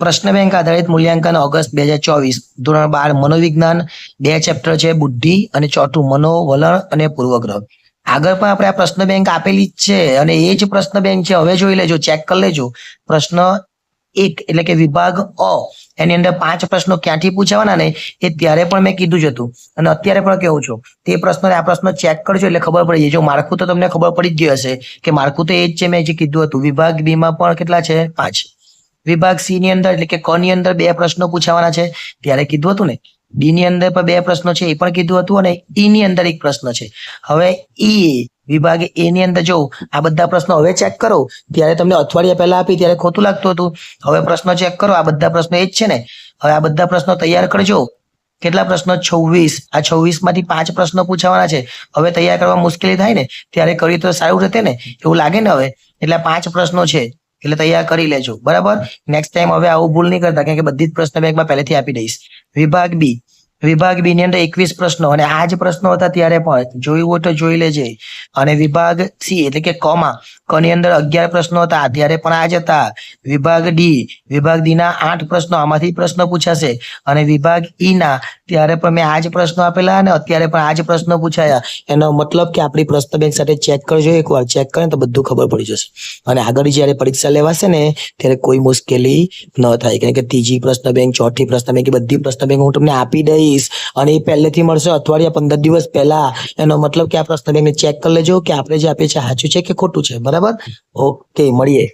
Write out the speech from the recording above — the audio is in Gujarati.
પ્રશ્ન બેંક આધારિત મૂલ્યાંકન ઓગસ્ટ બે હજાર ચોવીસ. ધોરણ બાર, મનોવિજ્ઞાન. બે ચેપ્ટર છે, બુદ્ધિ અને ચોથું મનો વલણ અને પૂર્વગ્રહ. આગળ પણ આપણે આ પ્રશ્ન બેંક આપેલી જ છે અને એ જ પ્રશ્ન બેંક છે, હવે જોઈ લેજો, ચેક કરી લેજો. પ્રશ્ન એક એટલે કે વિભાગ અ. એની અંદર પાંચ પ્રશ્નો ક્યાંથી પૂછાવાના ને એ ત્યારે પણ મેં કીધું જ હતું. અને અત્યારે પણ કેવું છું, તે પ્રશ્ન આ પ્રશ્ન ચેક કરજો એટલે ખબર પડી જાય. જો માળખું તો તમને ખબર પડી જ ગયું હશે કે માળખું તો એ જ છે મેં જે કીધું હતું. વિભાગ બીમાં પણ કેટલા છે? પાંચ. વિભાગ સી ની અંદર, એટલે કે ક ની અંદર બે પ્રશ્નો પૂછાવાના છે. ત્યારે કીધું હતું ને ડી ની અંદર પણ બે પ્રશ્નો છે, એ પણ કીધું હતું અને ઈ ની અંદર એક પ્રશ્ન છે. હવે ઈ વિભાગ એ ની અંદર જો આ બધા પ્રશ્નો હવે ચેક કરો, ત્યારે તમને અઠવાડિયા પહેલા આપી, ત્યારે ખોટું લાગતું હતું. હવે પ્રશ્નો ચેક કરો, આ બધા પ્રશ્નો એ જ છે ને. હવે આ બધા પ્રશ્નો તૈયાર કરજો. કેટલા પ્રશ્નો? છવ્વીસ. આ છવ્વીસમાંથી પાંચ પ્રશ્નો પૂછાવાના છે. હવે તૈયાર કરવા મુશ્કેલી થાય ને, ત્યારે કરી તો સારું રહેતે ને. એવું લાગે ને હવે? એટલે પાંચ પ્રશ્નો છે. એટલે તૈયાર કરી લેજો. બરાબર? નેક્સ્ટ ટાઈમ હવે આવું ભૂલ નહીં કરતા, કારણ કે બધી જ પ્રશ્ન બેંકમાં પહેલેથી આપી દઈશ. વિભાગ બી. વિભાગ બી ની અંદર એકવીસ પ્રશ્નો, અને આ જ પ્રશ્નો હતા ત્યારે પણ. જોયું હોય તો જોઈ લેજે. અને વિભાગ સી, એટલે કે કોમા. ક ની અંદર અગિયાર પ્રશ્નો હતા, ત્યારે પણ આ જ હતા. વિભાગ ડી. વિભાગ ડી ના આઠ પ્રશ્નો, આમાંથી પ્રશ્નો પૂછાશે. અને વિભાગ ઈ ના ત્યારે પણ મેં આ જ પ્રશ્નો આપેલા અને અત્યારે પણ આ જ પ્રશ્નો પૂછાયા. એનો મતલબ કે આપણી પ્રશ્ન બેંક સાથે ચેક કરજો એકવાર. ચેક કરે તો બધું ખબર પડી જશે. અને આગળ જ્યારે પરીક્ષા લેવાશે ને, ત્યારે કોઈ મુશ્કેલી ન થાય. કારણ કે ત્રીજી પ્રશ્ન બેંક, ચોથી પ્રશ્ન બેંક એ બધી પ્રશ્ન બેંક હું તમને આપી દઈશ અને એ પહેલેથી મળશે અઠવાડિયા પંદર દિવસ પહેલા. એનો મતલબ કે આ પ્રશ્ન બેંકને ચેક કરી લેજો કે આપણે જે આપીએ છીએ, સાચું છે કે ખોટું છે. બરાબર? ઓકે મળીએ.